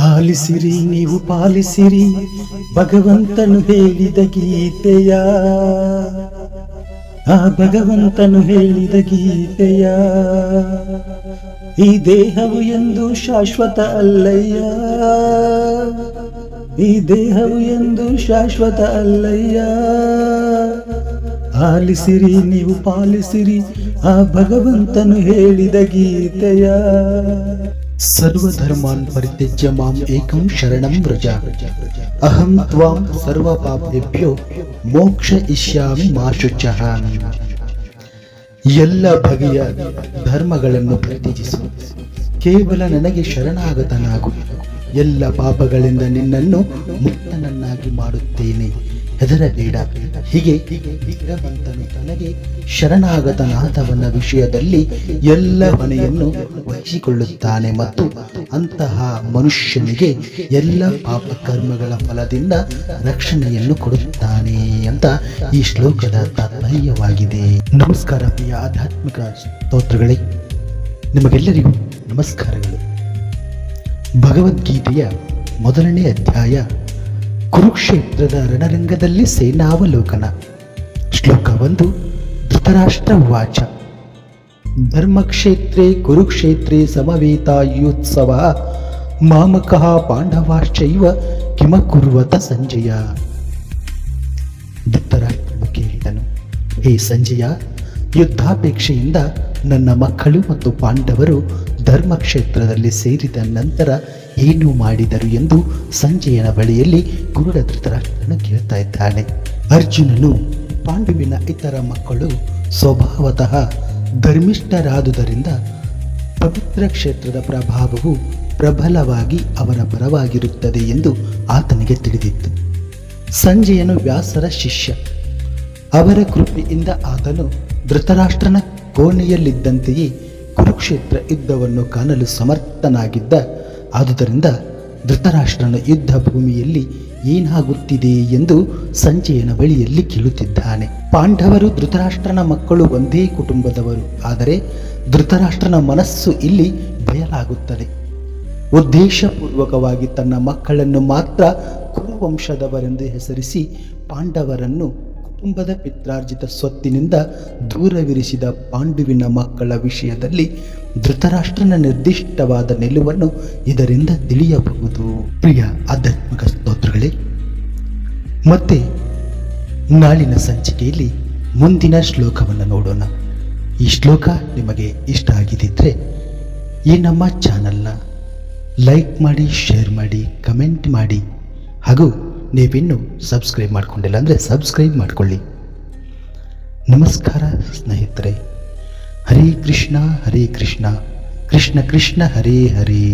ಆಲಿಸಿರಿ ನೀವು ಪಾಲಿಸಿರಿ. ಭಗವಂತನು ಹೇಳಿದ ಗೀತೆಯ. ಆ ಭಗವಂತನು ಹೇಳಿದ ಗೀತೆಯ. ಈ ದೇಹವು ಎಂದು ಶಾಶ್ವತ ಅಲ್ಲಯ್ಯ. ಈ ದೇಹವು ಎಂದು ಶಾಶ್ವತ ಅಲ್ಲಯ್ಯ. ಆಲಿಸಿರಿ ನೀವು ಪಾಲಿಸಿರಿ. ಆ ಭಗವಂತನು ಹೇಳಿದ ಗೀತೆಯ. ಸರ್ವಧರ್ಮಾನ್ ಪರಿತ್ಯಜ್ಯ ಮಾಂ ಏಕಂ ಶರಣಂ ವ್ರಜ. ಅಹಂ ತ್ವಾಂ ಸರ್ವ ಪಾಪೇಭ್ಯೋ ಮೋಕ್ಷ ಇಷ್ಯಾಮಿ ಮಾ ಶುಚಃ. ಎಲ್ಲ ಬಗೆಯ ಧರ್ಮಗಳನ್ನು ಪ್ರತ್ಯಜಿಸು. ಕೇವಲ ನನಗೆ ಶರಣಾಗತನಾಗು. ಎಲ್ಲ ಪಾಪಗಳಿಂದ ನಿನ್ನನ್ನು ಮುಕ್ತನನ್ನಾಗಿ ಮಾಡುತ್ತೇನೆ. ಹೆದರಬೇಡ. ಹೀಗೆ ಭಗವಂತನು ತನಗೆ ಶರಣಾಗತನಾಥವನ್ನ ವಿಷಯದಲ್ಲಿ ಎಲ್ಲ ಮನೆಯನ್ನು ವಹಿಸಿಕೊಳ್ಳುತ್ತಾನೆ ಮತ್ತು ಅಂತಹ ಮನುಷ್ಯನಿಗೆ ಎಲ್ಲ ಪಾಪ ಕರ್ಮಗಳ ಫಲದಿಂದ ರಕ್ಷಣೆಯನ್ನು ಕೊಡುತ್ತಾನೆ ಅಂತ ಈ ಶ್ಲೋಕದ ತಾತ್ಪರ್ಯವಾಗಿದೆ. ನಮಸ್ಕಾರ ಪ್ರಿಯ ಆಧ್ಯಾತ್ಮಿಕ ಸ್ತೋತ್ರಗಳೇ. ನಿಮಗೆಲ್ಲರಿಗೂ ನಮಸ್ಕಾರಗಳು. ಭಗವದ್ಗೀತೆಯ ಮೊದಲನೇ ಅಧ್ಯಾಯ ಕುರುಕ್ಷೇತ್ರದ ರಣರಂಗದಲ್ಲಿ ಸೇನಾವಲೋಕನ. ಶ್ಲೋಕ ಒಂದು, ಧೃತರಾಷ್ಟ್ರ ವಾಚ. ಧರ್ಮಕ್ಷೇತ್ರೇ ಕುರುಕ್ಷೇತ್ರೇ ಸಮವೇತಾಯುತ್ಸವ. ಮಾಮಕಃ ಪಾಂಡವಾಶ್ಚೈವ ಕಿಮಕುರ್ವತ ಸಂಜಯ. ಧೃತರಾಷ್ಟ್ರನು ಕೇಳಿದನು, ಹೇ ಸಂಜಯ ಯುದ್ಧಾಪೇಕ್ಷೆಯಿಂದ ನನ್ನ ಮಕ್ಕಳು ಮತ್ತು ಪಾಂಡವರು ಧರ್ಮಕ್ಷೇತ್ರದಲ್ಲಿ ಸೇರಿದ ನಂತರ ಏನು ಮಾಡಿದರು ಎಂದು ಸಂಜಯನ ಬಳಿಯಲ್ಲಿ ಗುರುಡ ಧೃತರಾಷ್ಟ್ರನು ಕೇಳ್ತಾ ಇದ್ದಾನೆ. ಅರ್ಜುನನು ಪಾಂಡುವಿನ ಇತರ ಮಕ್ಕಳು ಸ್ವಭಾವತಃ ಧರ್ಮಿಷ್ಠರಾದುದರಿಂದ ಪವಿತ್ರ ಕ್ಷೇತ್ರದ ಪ್ರಭಾವವು ಪ್ರಬಲವಾಗಿ ಅವರ ಪರವಾಗಿರುತ್ತದೆ ಎಂದು ಆತನಿಗೆ ತಿಳಿದಿತ್ತು. ಸಂಜೆಯನು ವ್ಯಾಸರ ಶಿಷ್ಯ. ಅವರ ಕೃಪೆಯಿಂದ ಆತನು ಧೃತರಾಷ್ಟ್ರನ ಕೋಣೆಯಲ್ಲಿದ್ದಂತೆಯೇ ಕುರುಕ್ಷೇತ್ರ ಯುದ್ಧವನ್ನು ಕಾಣಲು ಸಮರ್ಥನಾಗಿದ್ದ. ಆದುದರಿಂದ ಧೃತರಾಷ್ಟ್ರನ ಯುದ್ಧ ಭೂಮಿಯಲ್ಲಿ ಏನಾಗುತ್ತಿದೆ ಎಂದು ಸಂಜಯನ ಬಳಿಯಲ್ಲಿ ಕೇಳುತ್ತಿದ್ದಾನೆ. ಪಾಂಡವರು ಧೃತರಾಷ್ಟ್ರನ ಮಕ್ಕಳು ಒಂದೇ ಕುಟುಂಬದವರು. ಆದರೆ ಧೃತರಾಷ್ಟ್ರನ ಮನಸ್ಸು ಇಲ್ಲಿ ಬಯಲಾಗುತ್ತದೆ. ಉದ್ದೇಶಪೂರ್ವಕವಾಗಿ ತನ್ನ ಮಕ್ಕಳನ್ನು ಮಾತ್ರ ಕುರುವಂಶದವರೆಂದು ಹೆಸರಿಸಿ ಪಾಂಡವರನ್ನು ಕುಟುಂಬದ ಪಿತ್ರಾರ್ಜಿತ ಸ್ವತ್ತಿನಿಂದ ದೂರವಿರಿಸಿದ ಪಾಂಡುವಿನ ಮಕ್ಕಳ ವಿಷಯದಲ್ಲಿ ಧೃತರಾಷ್ಟ್ರನ ನಿರ್ದಿಷ್ಟವಾದ ನಿಲುವನ್ನು ಇದರಿಂದ ತಿಳಿಯಬಹುದು. ಪ್ರಿಯ ಆಧ್ಯಾತ್ಮಿಕ ಸ್ತೋತ್ರಗಳೇ, ಮತ್ತೆ ನಾಳಿನ ಸಂಚಿಕೆಯಲ್ಲಿ ಮುಂದಿನ ಶ್ಲೋಕವನ್ನು ನೋಡೋಣ. ಈ ಶ್ಲೋಕ ನಿಮಗೆ ಇಷ್ಟ ಆಗಿದ್ದರೆ ಈ ನಮ್ಮ ಚಾನಲ್ನ ಲೈಕ್ ಮಾಡಿ, ಶೇರ್ ಮಾಡಿ, ಕಮೆಂಟ್ ಮಾಡಿ ಹಾಗೂ ನೀವಿನ್ನೂ ಸಬ್ಸ್ಕ್ರೈಬ್ ಮಾಡಿಕೊಂಡಿಲ್ಲ ಅಂದರೆ ಸಬ್ಸ್ಕ್ರೈಬ್ ಮಾಡಿಕೊಳ್ಳಿ. ನಮಸ್ಕಾರ ಸ್ನೇಹಿತರೆ. ಹರೇ ಕೃಷ್ಣ ಹರೇ ಕೃಷ್ಣ. ಕೃಷ್ಣ ಕೃಷ್ಣ, ಹರೇ ಹರೇ.